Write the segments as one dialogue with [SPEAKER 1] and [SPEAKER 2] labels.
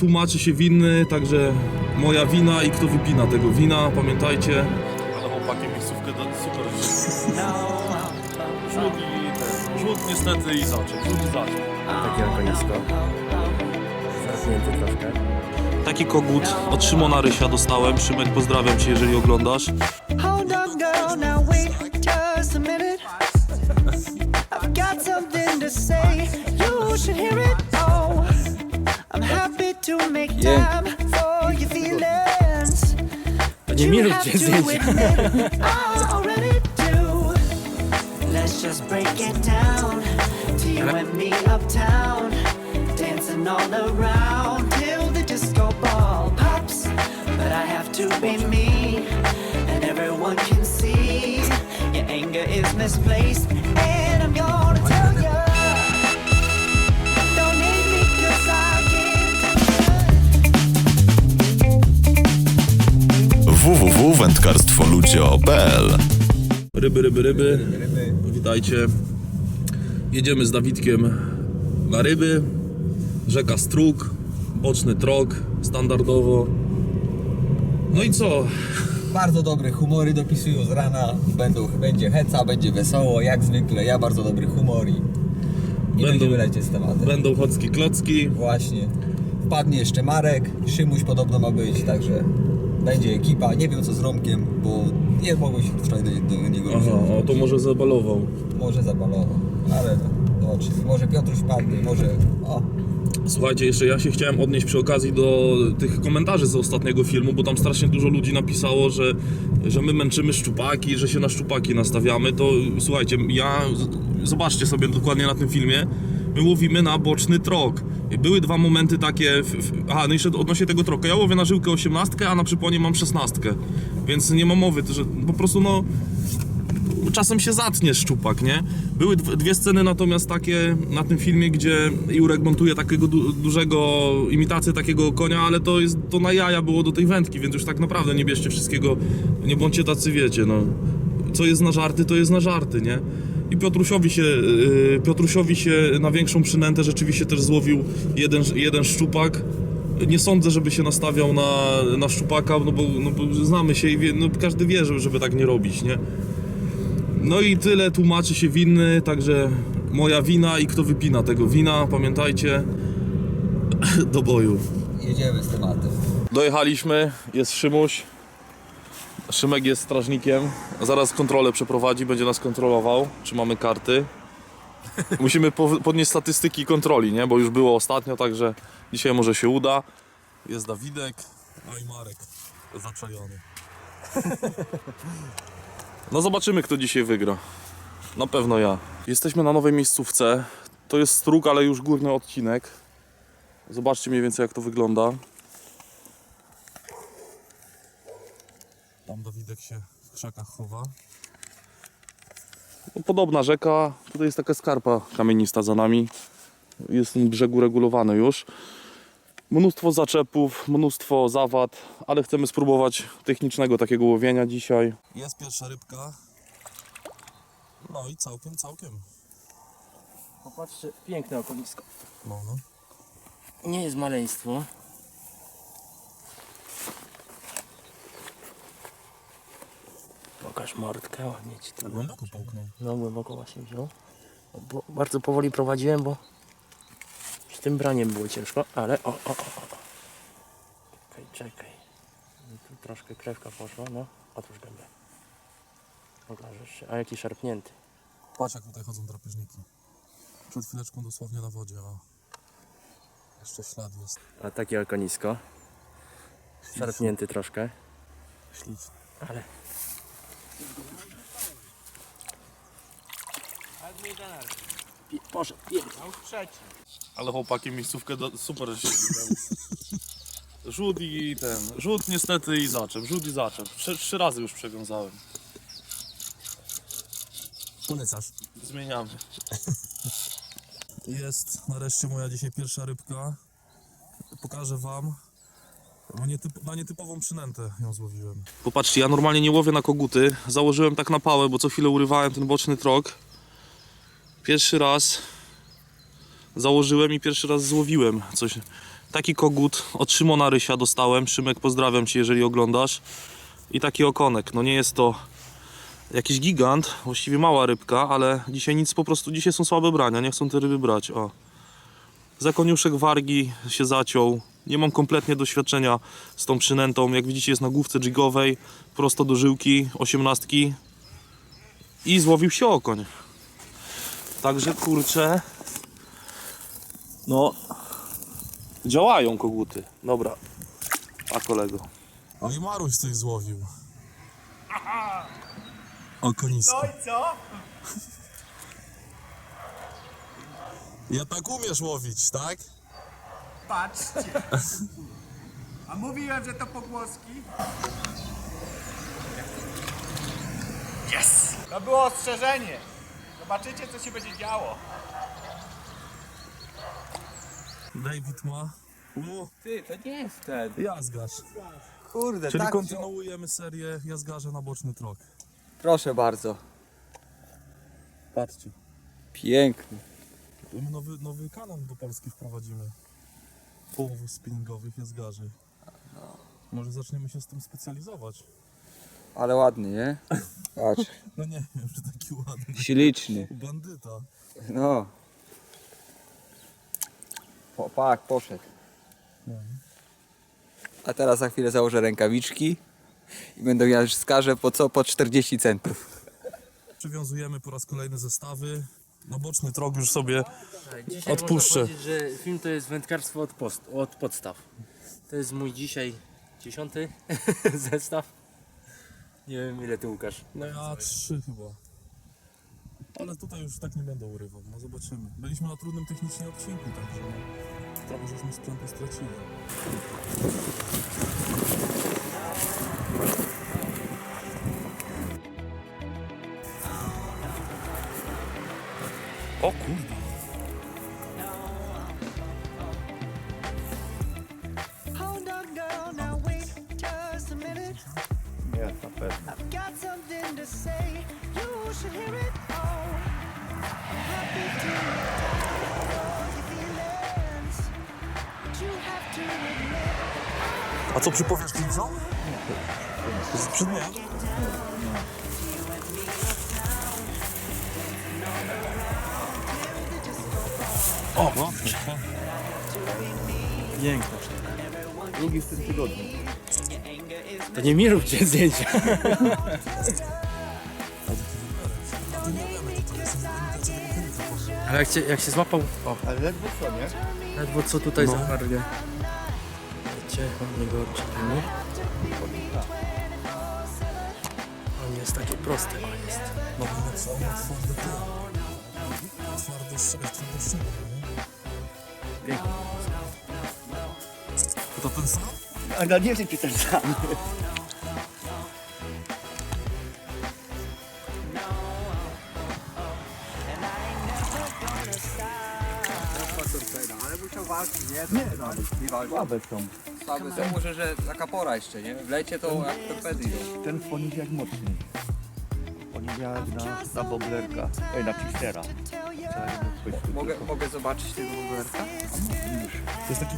[SPEAKER 1] Tłumaczy się winny, także moja wina i kto wypina tego wina, pamiętajcie. Ale chłopaki miejscówkę do super Rzut i ten, rzut niestety i zaczep, rzut i zaczep.
[SPEAKER 2] Takie okonisko. Zacznięty troszkę.
[SPEAKER 1] Taki kogut od Szymona Rysia dostałem. Szymek, pozdrawiam cię, jeżeli oglądasz.
[SPEAKER 3] Hold on, girl, now wait just a minute. I've got something to say. You should hear it. To make time for your feelings. But you have to admit it, I already do. Let's just break it down to you and me uptown, dancing all around till the disco ball pops. But I have to be me, and everyone can see your anger is misplaced,
[SPEAKER 4] www.wędkarstwoludzio.pl
[SPEAKER 1] Ryby, ryby, ryby. Witajcie. Jedziemy z Dawidkiem na ryby. Rzeka Strug, boczny trog, standardowo. No i co?
[SPEAKER 5] Bardzo dobre humory dopisują z rana. Będą, będzie heca, będzie wesoło, jak zwykle. Ja bardzo dobry humor i, i
[SPEAKER 1] Będą-
[SPEAKER 5] będziemy lecieć z tematem.
[SPEAKER 1] Będą chocki klocki.
[SPEAKER 5] Właśnie. Wpadnie jeszcze Marek, Szymuś podobno ma być, także będzie ekipa. Nie wiem co z Romkiem, bo nie mogłem się wczoraj do, do niego
[SPEAKER 1] Aha, o, to może zabalował.
[SPEAKER 5] Może zabalował, ale zobaczymy. Może Piotruś wpadnie, może... O,
[SPEAKER 1] Słuchajcie, jeszcze ja się chciałem odnieść przy okazji do tych komentarzy z ostatniego filmu, bo tam strasznie dużo ludzi napisało, że, że my męczymy szczupaki, że się na szczupaki nastawiamy. To słuchajcie, ja zobaczcie sobie dokładnie na tym filmie. My łowimy na boczny trok. Były dwa momenty takie. W, w, aha, no jeszcze odnośnie tego troka. Ja łowię na żyłkę 18, a na przyponie mam 16. Więc nie ma mowy, że po prostu no czasem się zatnie szczupak, nie? Były dw- dwie sceny natomiast takie na tym filmie, gdzie Jurek montuje takiego du- dużego, imitację takiego konia, ale to jest, to na jaja było do tej wędki, więc już tak naprawdę nie bierzcie wszystkiego, nie bądźcie tacy, wiecie, no. Co jest na żarty, to jest na żarty, nie? I Piotrusiowi się, yy, Piotrusiowi się na większą przynętę rzeczywiście też złowił jeden, jeden szczupak. Nie sądzę, żeby się nastawiał na, na szczupaka, no bo, no bo znamy się i wie, no każdy wie, że- żeby tak nie robić, nie? No i tyle tłumaczy się winny, także moja wina i kto wypina tego wina, pamiętajcie, do boju.
[SPEAKER 5] jedziemy z tematem.
[SPEAKER 1] Dojechaliśmy, jest Szymuś. Szymek jest strażnikiem. Zaraz kontrolę przeprowadzi, będzie nas kontrolował, czy mamy karty. Musimy po- podnieść statystyki kontroli, nie? Bo już było ostatnio, także dzisiaj może się uda. Jest Dawidek, a i Marek zaczajony. No zobaczymy, kto dzisiaj wygra. Na pewno ja. Jesteśmy na nowej miejscówce. To jest strug, ale już górny odcinek. Zobaczcie mniej więcej, jak to wygląda. Tam Dawidek się w krzakach chowa. No, podobna rzeka. Tutaj jest taka skarpa kamienista za nami. Jest ten brzeg uregulowany już. Mnóstwo zaczepów, mnóstwo zawad, ale chcemy spróbować technicznego takiego łowienia dzisiaj. Jest pierwsza rybka. No i całkiem, całkiem.
[SPEAKER 2] Popatrzcie, piękne okonisko.
[SPEAKER 1] No, no.
[SPEAKER 2] Nie jest maleństwo. Pokaż mordkę, ładnie ci to.
[SPEAKER 1] Głęboko połknął.
[SPEAKER 2] No głęboko właśnie wziął. Bo bardzo powoli prowadziłem, bo z tym braniem było ciężko, ale o, o, o, o. Czekaj, czekaj. Tu troszkę krewka poszła, no. Otwórz gębę. Pokażesz się. A jaki szarpnięty.
[SPEAKER 1] Patrz jak tutaj chodzą drapieżniki. Przed chwileczką dosłownie na wodzie, a jeszcze ślad jest.
[SPEAKER 2] A takie okonisko. Szarpnięty troszkę,
[SPEAKER 1] Śliczny.
[SPEAKER 2] ale Pie- Poszedł, pięknie.
[SPEAKER 1] Ale chłopaki miejscówkę do, super się Rzut i ten, rzut niestety i zaczep, rzut i zaczep. Trzy, trzy razy już przewiązałem.
[SPEAKER 5] Polecasz.
[SPEAKER 1] Zmieniamy. Jest nareszcie moja dzisiaj pierwsza rybka. Pokażę wam. Nietyp, na nietypową przynętę ją złowiłem. Popatrzcie, ja normalnie nie łowię na koguty. Założyłem tak na pałę, bo co chwilę urywałem ten boczny trok. Pierwszy raz założyłem i pierwszy raz złowiłem coś Taki kogut od Szymona Rysia dostałem. Szymek, pozdrawiam Cię, jeżeli oglądasz. I taki okonek. No nie jest to jakiś gigant, właściwie mała rybka, ale dzisiaj nic po prostu, dzisiaj są słabe brania, nie chcą te ryby brać. O. Zakoniuszek wargi się zaciął. Nie mam kompletnie doświadczenia z tą przynętą. Jak widzicie jest na główce jigowej, prosto do żyłki, osiemnastki i złowił się okoń. Także kurczę, no działają koguty. Dobra, a kolego.
[SPEAKER 4] O i Maruś coś złowił. Okonisko.
[SPEAKER 6] No i co?
[SPEAKER 4] Ja tak umiesz łowić, tak?
[SPEAKER 6] Patrzcie. A mówiłem, że to pogłoski. Yes! To było ostrzeżenie. Zobaczycie, co się będzie działo.
[SPEAKER 4] David ma. O,
[SPEAKER 5] Ty, to nie jest ten.
[SPEAKER 4] jazgarz.
[SPEAKER 5] Kurde,
[SPEAKER 4] Czyli
[SPEAKER 5] tak.
[SPEAKER 4] kontynuujemy serię jazgarza na boczny trok.
[SPEAKER 5] Proszę bardzo.
[SPEAKER 4] Patrzcie.
[SPEAKER 5] Piękny.
[SPEAKER 4] Nowy, nowy kanał do Polski wprowadzimy. Połowów spinningowych jazgarzy. Może zaczniemy się z tym specjalizować.
[SPEAKER 5] Ale ładny, nie? Patrz.
[SPEAKER 4] No nie wiem, że taki ładny.
[SPEAKER 5] Śliczny.
[SPEAKER 4] Bandyta.
[SPEAKER 5] No. Po, pak, poszedł. A teraz za chwilę założę rękawiczki i będę miał skarżę po co? Po 40 centów.
[SPEAKER 4] Przywiązujemy po raz kolejny zestawy. Na boczny trok już sobie
[SPEAKER 2] Dzisiaj
[SPEAKER 4] Odpuszczę.
[SPEAKER 2] Można powiedzieć, że film to jest wędkarstwo od, post, od podstaw. To jest mój dzisiaj dziesiąty zestaw. Nie wiem ile ty Łukasz.
[SPEAKER 4] No ja trzy chyba. Ale tutaj już tak nie będę urywał, no zobaczymy. Byliśmy na trudnym technicznie odcinku, także no, trochę żeśmy sprzętu stracili.
[SPEAKER 3] Have to admit
[SPEAKER 4] A co przypowiesz widzom? Z O, no.
[SPEAKER 2] Piękna Drugi w tym tygodniu. To nie mi róbcie zdjęcia. Ale jak się, jak się złapał... O,
[SPEAKER 6] Ale ledwo co, nie?
[SPEAKER 2] ledwo co tutaj za hargę. Wiecie, od niego odczekamy. On jest taki prosty, on jest.
[SPEAKER 4] No bo na co? Na twarde to. Twarde szczegół, twarde szczegół, nie?
[SPEAKER 2] Piękny.
[SPEAKER 4] To ten sam?
[SPEAKER 6] A no nie wiem, czy ten sam. Ale musiał walczyć, nie? Nie, no, nie walczył. Słabe są.
[SPEAKER 5] Słaby są może, że taka pora jeszcze, nie? W lecie to jak torpedy idą.
[SPEAKER 6] Ten w poniedziałek mocniej. Poniedziałek na, na boblerka, ej, na fistera.
[SPEAKER 5] Mogę, mogę zobaczyć tego buberka?
[SPEAKER 4] To jest taki.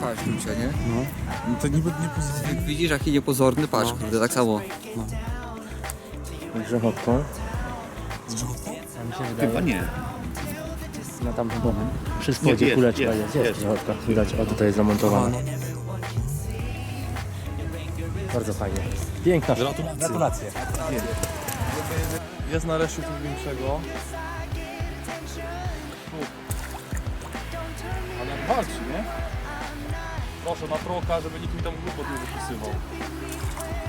[SPEAKER 5] Patrz, Lucia, nie?
[SPEAKER 4] No to niby nie pozostaje.
[SPEAKER 5] Jak widzisz, jaki niepozorny, patrz, kurde, tak samo.
[SPEAKER 2] Grzechotką.
[SPEAKER 4] Z grzechotką?
[SPEAKER 2] A mi się wydaje,
[SPEAKER 6] Chyba nie.
[SPEAKER 2] na tam chyba przy spodzie
[SPEAKER 6] jest,
[SPEAKER 2] kuleczka
[SPEAKER 6] jest,
[SPEAKER 2] jest, jest,
[SPEAKER 6] jest.
[SPEAKER 2] grzechotka. Widać, o tutaj jest zamontowana. Bardzo fajnie. Piękna
[SPEAKER 4] Gratulacje.
[SPEAKER 2] Gratulacje.
[SPEAKER 1] Jest nareszcie coś większego. Ale jak walczy, nie? Proszę na troka, żeby nikt mi tam głupot nie wypisywał.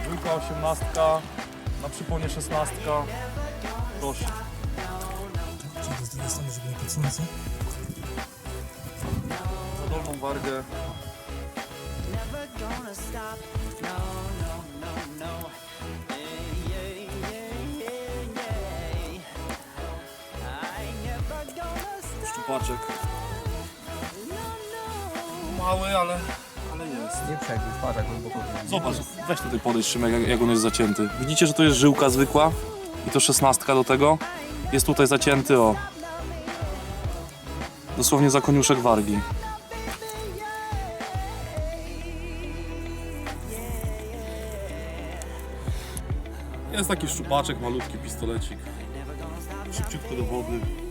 [SPEAKER 1] Dwójka, osiemnastka, na przyponie szesnastka. Proszę.
[SPEAKER 4] Czy z drugiej strony, żeby nie podsunąć?
[SPEAKER 1] Za dolną wargę.
[SPEAKER 3] never gonna stop. No, no.
[SPEAKER 1] Mały, ale, ale jest.
[SPEAKER 5] Nie przegryź, patrz jak głęboko.
[SPEAKER 1] Zobacz, weź tutaj podejść Szymek, jak, jak on jest zacięty. Widzicie, że to jest żyłka zwykła? i to szesnastka do tego. Jest tutaj zacięty o dosłownie za koniuszek wargi. Jest taki szczupaczek, malutki pistolecik. Szybciutko do wody.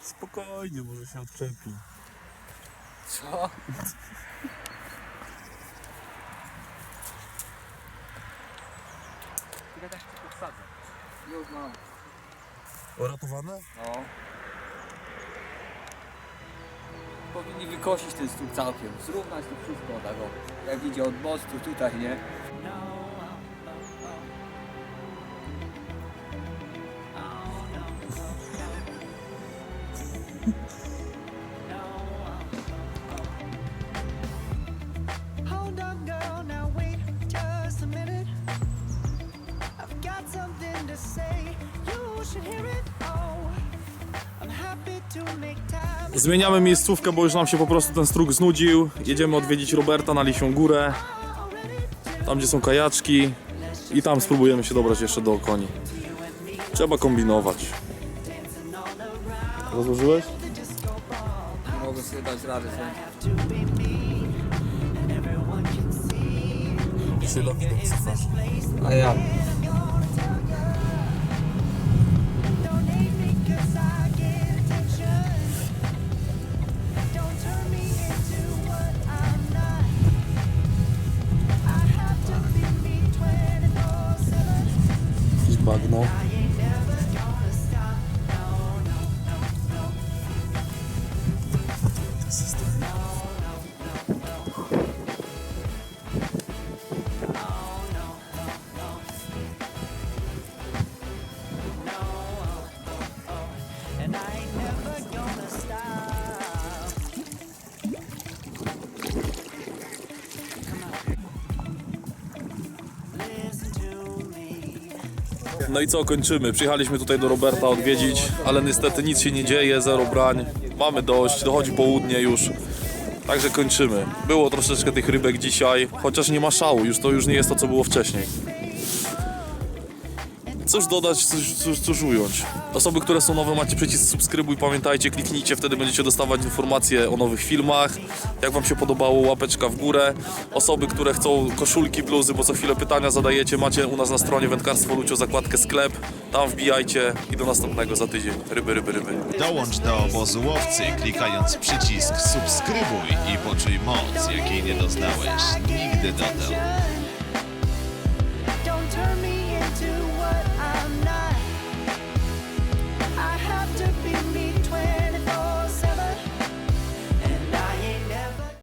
[SPEAKER 4] Spokojnie, może się odczepi.
[SPEAKER 5] Co? Ja też tu podsadzę. Już mam.
[SPEAKER 4] Uratowane?
[SPEAKER 5] No. Powinni wykosić ten stół całkiem, zrównać to wszystko tak o. Jak idzie od mostu tutaj, nie?
[SPEAKER 1] Zmieniamy miejscówkę, bo już nam się po prostu ten strug znudził. Jedziemy odwiedzić Roberta na Lisią Górę. Tam, gdzie są kajaczki. I tam spróbujemy się dobrać jeszcze do koni. Trzeba kombinować. Rozłożyłeś?
[SPEAKER 5] Mogę sobie dać
[SPEAKER 4] do psycharzy.
[SPEAKER 5] A ja.
[SPEAKER 1] No i co, kończymy. Przyjechaliśmy tutaj do Roberta odwiedzić, ale niestety nic się nie dzieje, zero brań. Mamy dość, dochodzi południe już. Także kończymy. Było troszeczkę tych rybek dzisiaj, chociaż nie ma szału, już to już nie jest to, co było wcześniej. Cóż dodać, cóż, cóż ująć. Osoby, które są nowe, macie przycisk subskrybuj, pamiętajcie, kliknijcie, wtedy będziecie dostawać informacje o nowych filmach. Jak wam się podobało, łapeczka w górę. Osoby, które chcą koszulki, bluzy, bo co chwilę pytania zadajecie, macie u nas na stronie Wędkarstwo Lucio zakładkę sklep. Tam wbijajcie i do następnego za tydzień. Ryby, ryby, ryby.
[SPEAKER 7] Dołącz do obozu łowcy klikając przycisk subskrybuj i poczuj moc, jakiej nie doznałeś nigdy dotąd.